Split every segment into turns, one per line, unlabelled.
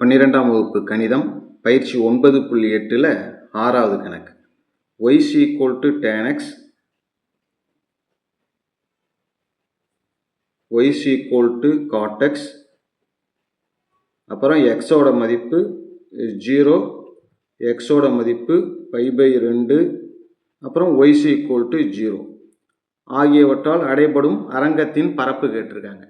பன்னிரெண்டாம் வகுப்பு கணிதம் பயிற்சி ஒன்பது புள்ளி எட்டில் ஆறாவது கணக்கு. Y is equal to tan x y is equal to cot x அப்புறம் எக்ஸோட மதிப்பு ஜீரோ எக்ஸோட மதிப்பு பை பை ரெண்டு. அப்புறம் ஒய்ஸ் ஈக்குவல் டு ஜீரோ ஆகியவற்றால் அடைபடும் அரங்கத்தின் பரப்பு கேட்டிருக்காங்க.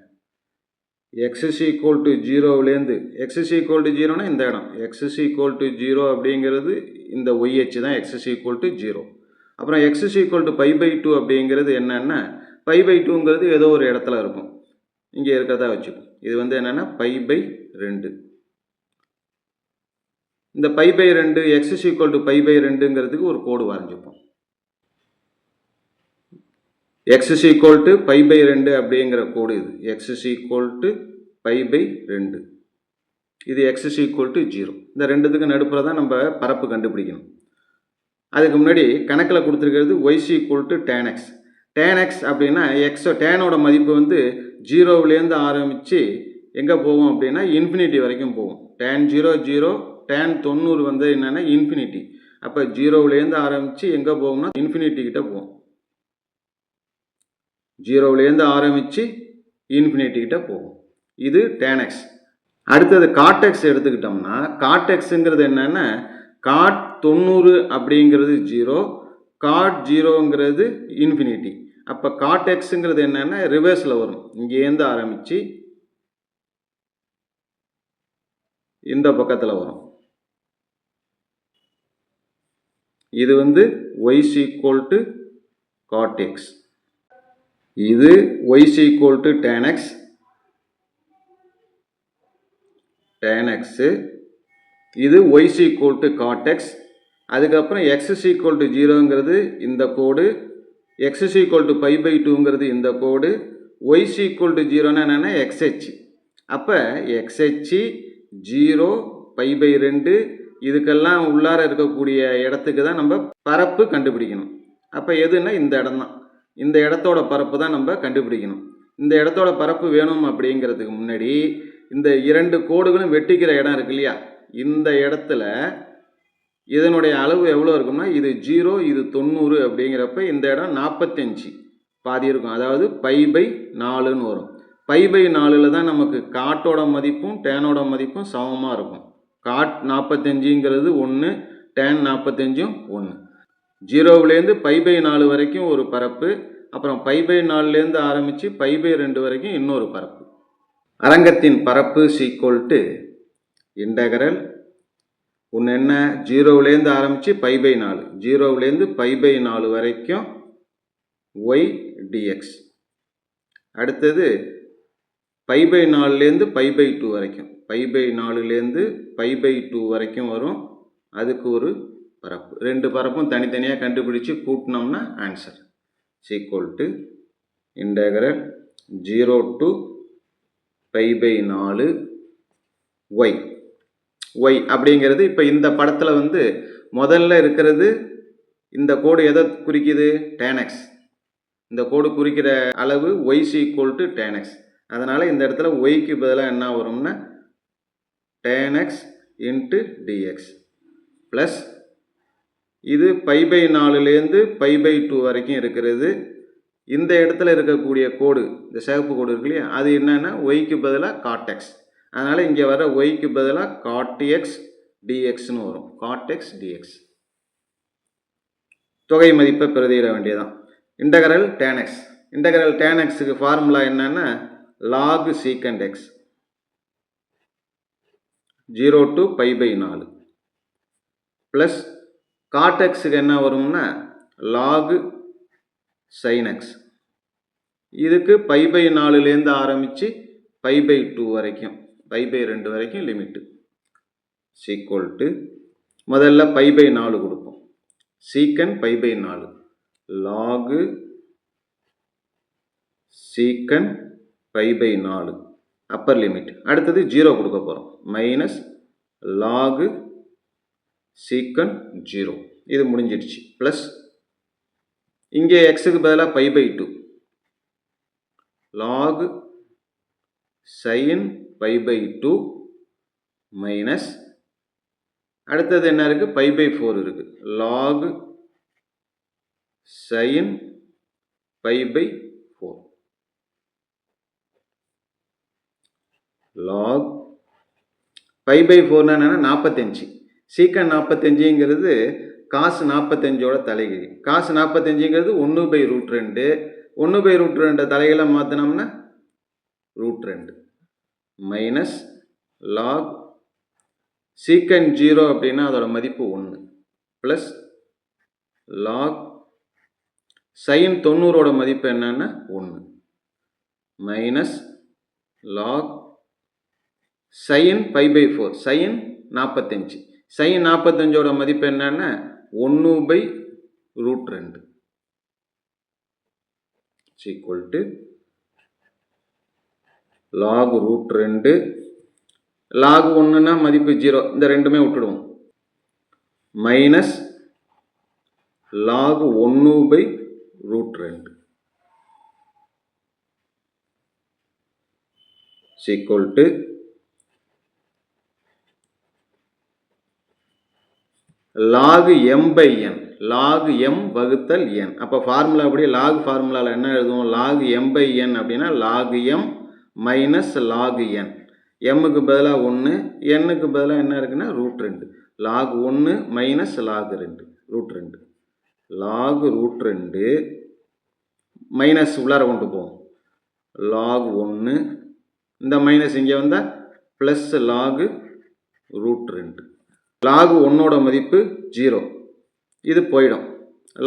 எக்ஸஸ் ஈக்குவல் டு ஜீரோவிலேருந்து எக்ஸஸ் ஈக்குவல் டு ஜீரோனா இந்த இடம். எக்ஸஸ் ஈக்குவல் டு ஜீரோ அப்படிங்கிறது இந்த ஒய்ஹெச் தான் x is equal to zero அப்புறம் x is equal to pi by two அப்படிங்கிறது என்னென்னா பை பை டூங்கிறது ஏதோ ஒரு இடத்துல இருக்கும். இங்கே இருக்கிறதா வச்சுப்போம் இது வந்து என்னென்னா பை பை ரெண்டு. இந்த பை பை ரெண்டு x is equal to pi by ரெண்டுங்கிறதுக்கு ஒரு கோடு வரைஞ்சிப்போம் x is equal to pi by ரெண்டு அப்படிங்கிற கோடு இது. X is equal to pi by ரெண்டு. இது எக்ஸஸ் ஈக்குவல் டு ஜீரோ இந்த ரெண்டுத்துக்கு நடுப்புற தான் நம்ம பரப்பு கண்டுபிடிக்கணும். அதுக்கு முன்னாடி கணக்கில் கொடுத்துருக்கிறது y is equal to tan x அப்படின்னா எக்ஸோ டேனோட மதிப்பு வந்து ஜீரோவிலேருந்து ஆரம்பித்து எங்கே போகும் அப்படின்னா இன்ஃபினிட்டி வரைக்கும் போகும். டேன் ஜீரோ ஜீரோ டேன் தொண்ணூறு வந்து என்னென்னா இன்ஃபினிட்டி அப்போ ஜீரோவிலேருந்து ஆரம்பித்து எங்கே போகும்னா இன்ஃபினிட்டி கிட்டே போகும். ஜீரோவிலேருந்து ஆரம்பித்து இன்ஃபினிட்டிக்கிட்ட போகும். இது டேனெக்ஸ் அடுத்தது காட்டெக்ஸ் எடுத்துக்கிட்டோம்னா காட்டெக்ஸுங்கிறது என்னென்னா காட் தொண்ணூறு அப்படிங்கிறது ஜீரோ காட் ஜீரோங்கிறது இன்ஃபினிட்டி அப்போ காட்டெக்ஸுங்கிறது என்னென்னா ரிவர்ஸில் வரும். இங்கேருந்து ஆரம்பித்து இந்த பக்கத்தில் வரும். இது வந்து ஒய்ஸ் ஈக்குவல் டு காட்டெக்ஸ் இது y is equal to tan x tan x இது y is equal to cot x அதுக்கப்புறம் எக்ஸஸ் ஈக்குவல் டு ஜீரோங்கிறது இந்த கோடு x is equal to pi by டூங்கிறது இந்த கோடு ஒய்ஸ் ஈக்குவல் டு ஜீரோனா என்னென்னா எக்ஸ்ஹெச் அப்போ எக்ஸ்ஹெச் ஜீரோ பை பை ரெண்டு இதுக்கெல்லாம் உள்ளார இருக்கக்கூடிய இடத்துக்கு தான் நம்ம பரப்பு கண்டுபிடிக்கணும். அப்போ எதுன்னா இந்த இடம் தான் இந்த இடத்தோட பரப்பு தான் நம்ம கண்டுபிடிக்கணும். இந்த இடத்தோட பரப்பு வேணும் அப்படிங்கிறதுக்கு முன்னாடி இந்த இரண்டு கோடுகளும் வெட்டிக்கிற இடம் இருக்கு இல்லையா? இந்த இடத்துல இதனுடைய அளவு எவ்வளோ இருக்கும்னா இது ஜீரோ இது தொண்ணூறு அப்படிங்கிறப்ப இந்த இடம் நாற்பத்தஞ்சு பாதி இருக்கும். அதாவது பை பை நாலுன்னு வரும். பை பை நாலில் தான் நமக்கு காட்டோட மதிப்பும் டேனோட மதிப்பும் சமமாக இருக்கும். காட் நாற்பத்தஞ்சுங்கிறது ஒன்று டேன் நாற்பத்தஞ்சும் ஒன்று ஜீரோவிலேருந்து பை பை நாலு வரைக்கும் ஒரு பரப்பு அப்புறம் பை பை நாலுலேருந்து ஆரம்பித்து பை பை ரெண்டு வரைக்கும் இன்னொரு பரப்பு. அரங்கத்தின் பரப்பு சீக்குவல் டு இன்டகரல் ஒன்று என்ன? ஜீரோவிலேருந்து ஆரம்பித்து பை பை நாலு. ஜீரோவிலேருந்து பை பை நாலு வரைக்கும் ஒய் டிஎக்ஸ் அடுத்தது பை பை நாலுலேருந்து பை பை டூ வரைக்கும். பை பை நாலுலேருந்து பை பை டூ வரைக்கும் வரும். அதுக்கு ஒரு பரப்பு. ரெண்டு பரப்பும் தனித்தனியாக கண்டுபிடிச்சு கூட்டினோம்னா answer is equal to integral zero to pi by நாலு ஒய் ஒய் அப்படிங்கிறது இப்போ இந்த படத்தில் வந்து முதல்ல இருக்கிறது இந்த கோடு எதை குறிக்குது? டேனக்ஸ் இந்த கோடு குறிக்கிற அளவு ஒய் ஈக்குவல் டு டேனக்ஸ் அதனால் இந்த இடத்துல ஒய்க்கு பதிலாக என்ன வரும்னா tan x into d x plus இது பை பை நாலுலேருந்து பை பை டூ வரைக்கும் இருக்கிறது. இந்த இடத்துல இருக்கக்கூடிய கோடு இந்த சிவப்பு கோடு இருக்கு இல்லையா அது என்னென்னா ஒய்க்கு பதிலாக காட்டெக்ஸ் அதனால் இங்கே வர ஒய்க்கு பதிலாக காட்டிஎக்ஸ் டிஎக்ஸ்னு வரும். காட்டெக்ஸ் டிஎக்ஸ் தொகை மதிப்பை பிரதியிட வேண்டியதான் இன்டகரல் டேனெக்ஸ் இன்டகரல் டேனெக்ஸுக்கு ஃபார்முலா என்னென்னா log secant x zero to pi by நாலு. ப்ளஸ் காட்டெக்ஸுக்கு என்ன வரும்னா லாகு சைனக்ஸ். இதுக்கு பை பை நாலுலேருந்து ஆரம்பித்து பை பை டூ வரைக்கும் பை பை ரெண்டு வரைக்கும் லிமிட்டு சீக்வல் டு முதல்ல பை பை நாலு கொடுப்போம். சீக்கன் பை பை நாலு. லாகு சீக்கன் பை பை நாலு. அப்பர் லிமிட் அடுத்தது ஜீரோ கொடுக்க போகிறோம் மைனஸ் லாகு சீக்கன் ஜீரோ இது முடிஞ்சிடுச்சு. ப்ளஸ் இங்கே எக்ஸுக்கு பதிலாக pi by two log sin pi by two minus அடுத்தது என்ன இருக்குது பை பை ஃபோர் இருக்குது log sin pi by four log pi by ஃபோர்னா என்னென்னா நாற்பத்தஞ்சு சீக்கன் நாற்பத்தஞ்சுங்கிறது காசு நாற்பத்தஞ்சோட தலைகிரி காசு நாற்பத்தஞ்சுங்கிறது ஒன்று பை ரூட் ரெண்டு. ஒன்று பை ரூட் ரெண்டு தலைகளை மாற்றினோம்னா ரூட் ரெண்டு. மைனஸ் லாக் சீக்கன் ஜீரோ அப்படின்னா அதோட மதிப்பு ஒன்று ப்ளஸ் லாக் சைன் தொண்ணூறோட மதிப்பு என்னன்னா ஒன்று minus log sin pi by four sin நாற்பத்தஞ்சு சைன் நாற்பத்தஞ்சோட மதிப்பு என்னன்னா ஒன்று பை ரூட் ரெண்டு. ஈக்குவல் டு லாக் ரூட் ரெண்டு. லாக் ஒன்றுனா மதிப்பு ஜீரோ. இந்த ரெண்டுமே விட்டுடுவோம். மைனஸ் லாக் ஒன்று பை ரூட் ரெண்டு. Equal to log m by n log m வகுத்தல் என் அப்போ ஃபார்முலா அப்படி லாக் ஃபார்முலாவில் என்ன எழுதுவோம்? லாக் எம் பை என் அப்படின்னா log m minus log n எம்முக்கு பதிலாக ஒன்று எண்ணுக்கு பதிலாக என்ன இருக்குன்னா ரூட் ரெண்டு. லாக் ஒன்று மைனஸ் லாக் ரெண்டு ரூட் ரெண்டு. லாக் ரூட் ரெண்டு மைனஸ் உள்ளார கொண்டு போவோம். லாக் ஒன்று இந்த மைனஸ் இங்கே வந்தால் ப்ளஸ் லாகு ரூட் ரெண்டு. லாகு ஒன்னோட மதிப்பு ஜீரோ. இது போயிடும்.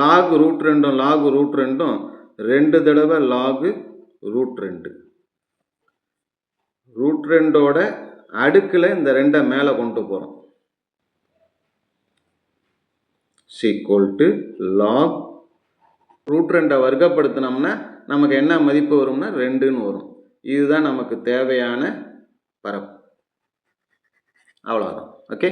லாகு ரூட் ரெண்டும் லாகு ரூட் ரெண்டும் ரெண்டு தடவை லாகு ரூட் ரெண்டு. ரூட் ரெண்டோட அடுக்கில் இந்த ரெண்டை மேலே கொண்டு போகிறோம் சீக்குவல் டு லாக் ரூட் ரெண்டை வர்க்கப்படுத்தினோம்னா நமக்கு என்ன மதிப்பு வரும்னா ரெண்டுன்னு வரும். இதுதான் நமக்கு தேவையான பரப்பு. அவ்வளோதான் ஓகே